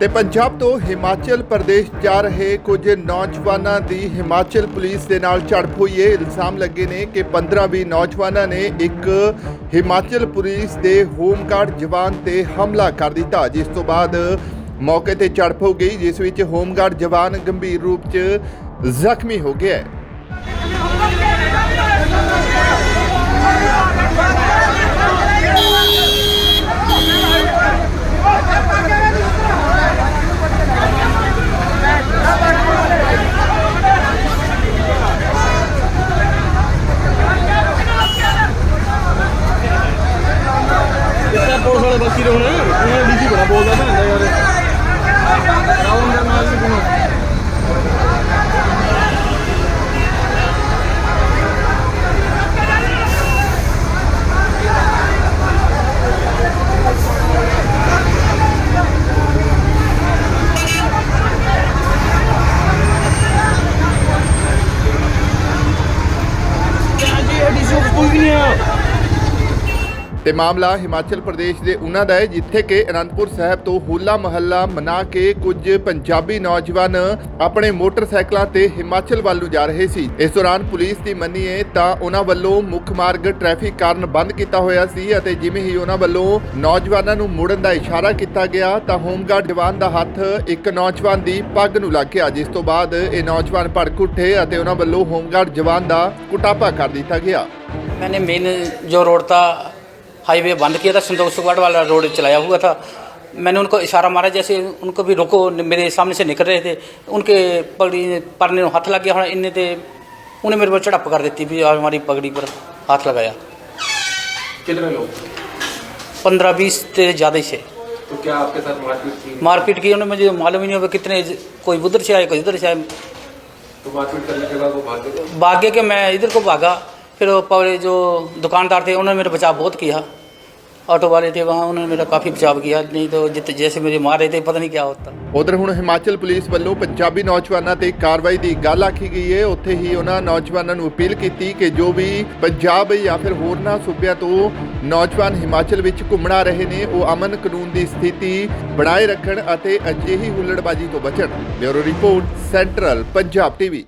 ਤੇ ਪੰਜਾਬ ਤੋਂ ਹਿਮਾਚਲ ਪ੍ਰਦੇਸ਼ ਜਾ ਰਹੇ ਕੁਝ ਨੌਜਵਾਨਾਂ ਦੀ ਹਿਮਾਚਲ ਪੁਲਿਸ ਦੇ ਨਾਲ ਝੜਪ ਹੋਈ ਹੈ। ਇਲਜ਼ਾਮ ਲੱਗੇ ਨੇ ਕਿ 15-20 ਨੌਜਵਾਨਾਂ ਨੇ ਇੱਕ ਹਿਮਾਚਲ ਪੁਲਿਸ ਦੇ ਹੋਮਗਾਰਡ ਜਵਾਨ ਤੇ ਹਮਲਾ ਕਰ ਦਿੱਤਾ। ਜਿਸ ਤੋਂ ਬਾਅਦ ਮੌਕੇ ਤੇ ਝੜਪ ਹੋ ਗਈ, ਜਿਸ ਵਿੱਚ ਹੋਮਗਾਰਡ ਜਵਾਨ ਗੰਭੀਰ ਰੂਪ 'ਚ ਜ਼ਖਮੀ ਹੋ ਗਿਆ ਹੈ ਇੱਥੇ ਪੁਲਿਸ ਵਾਲੇ ਬਾਕੀ ਰਹੇ ਹੁਣ ਉਹਨਾਂ ਨੇ ਡੀਸੀ ਬੜਾ ਬੋਲਦਾ ਭੈਣ ਦਾ ਯਾਰ ਰਾਉਂਡ ਦੇ ਨਾਲ ਵੀ ਕੋਣ ਜੀ ਡੀਸੀ ਕੋਈ ਵੀ ਨਹੀਂ ਆ ਤੇ ਮਾਮਲਾ ਹਿਮਾਚਲ ਪ੍ਰਦੇਸ਼ ਦੇ ਉਹਨਾਂ ਦਾ ਹੈ ਜਿੱਥੇ ਕਿ ਅਨੰਦਪੁਰ ਸਾਹਿਬ ਤੋਂ ਹੋਲਾ ਮਹੱਲਾ ਮਨਾ ਕੇ ਕੁਝ ਪੰਜਾਬੀ ਨੌਜਵਾਨ ਆਪਣੇ ਮੋਟਰਸਾਈਕਲਾਂ ਤੇ ਹਿਮਾਚਲ ਵੱਲ ਨੂੰ ਜਾ ਰਹੇ ਸੀ ਇਸ ਦੌਰਾਨ ਪੁਲਿਸ ਦੀ ਮੰਨੀਏ ਤਾਂ ਉਹਨਾਂ ਵੱਲੋਂ ਮੁੱਖ ਮਾਰਗ ਟ੍ਰੈਫਿਕ ਕਾਰਨ ਬੰਦ ਕੀਤਾ ਹੋਇਆ ਸੀ ਅਤੇ ਜਿਵੇਂ ਹੀ ਉਹਨਾਂ ਵੱਲੋਂ ਨੌਜਵਾਨਾਂ ਨੂੰ ਮੁੜਨ ਦਾ ਇਸ਼ਾਰਾ ਕੀਤਾ ਗਿਆ ਤਾਂ ਹੋਮਗਾਰਡ ਜਵਾਨ ਦਾ ਹੱਥ ਇੱਕ ਨੌਜਵਾਨ ਦੀ ਪੱਗ ਨੂੰ ਲੱਗ ਗਿਆ ਜਿਸ ਤੋਂ ਬਾਅਦ ਇਹ ਨੌਜਵਾਨ ਭੜਕ ਉੱਠੇ ਅਤੇ ਉਹਨਾਂ ਵੱਲੋਂ ਹੋਮਗਾਰਡ ਜਵਾਨ ਦਾ ਕੁਟਾਪਾ ਕਰ ਦਿੱਤਾ ਗਿਆ मैंने मेन जो रोड था हाईवे बंद किया था संतोष सुगवाट वाला रोड चलाया हुआ था मैंने उनको इशारा मारा जैसे उनको भी रोको मेरे सामने से निकल रहे थे उनके पगड़ी परने में हाथ लग गया होना इनने ते उन्हें मेरे पर झड़प कर देती भी और हमारी पगड़ी पर हाथ लगाया कितने लोग पंद्रह बीस से ज़्यादा ही से तो क्या आपके साथ मारपीट की मारपीट की उन्हें मुझे मालूम ही नहीं होगा कितने कोई उधर से आए कोई उधर से आए तो मारपीट करने के बाद वो भाग गए भागे के मैं इधर को भागा फिर वो पगड़े जो दुकानदार थे उन्होंने मेरा बचाव बहुत किया ऑटो वाले थे वहाँ उन्होंने मेरा काफ़ी बचाव किया नहीं तो जित जैसे मुझे मार रहे थे पता नहीं क्या होता ਉਧਰ ਹੁਣ ਹਿਮਾਚਲ ਪੁਲਿਸ ਵੱਲੋਂ ਪੰਜਾਬੀ ਨੌਜਵਾਨਾਂ ਤੇ ਕਾਰਵਾਈ ਦੀ ਗੱਲ ਆਖੀ ਗਈ ਹੈ ਉੱਥੇ ਹੀ ਉਹਨਾਂ ਨੌਜਵਾਨਾਂ ਨੂੰ ਅਪੀਲ ਕੀਤੀ ਕਿ ਜੋ ਵੀ ਪੰਜਾਬ ਜਾਂ ਫਿਰ ਹੋਰਨਾਂ ਸੂਬਿਆਂ ਤੋਂ ਨੌਜਵਾਨ ਹਿਮਾਚਲ ਵਿੱਚ ਘੁੰਮਣ ਆ ਰਹੇ ਨੇ ਉਹ ਅਮਨ ਕਾਨੂੰਨ ਦੀ ਸਥਿਤੀ ਬਣਾਏ ਰੱਖਣ ਅਤੇ ਅਜਿਹੀ ਹੁੱਲੜਬਾਜ਼ੀ ਤੋਂ ਬਚਣ bureau report central Punjab TV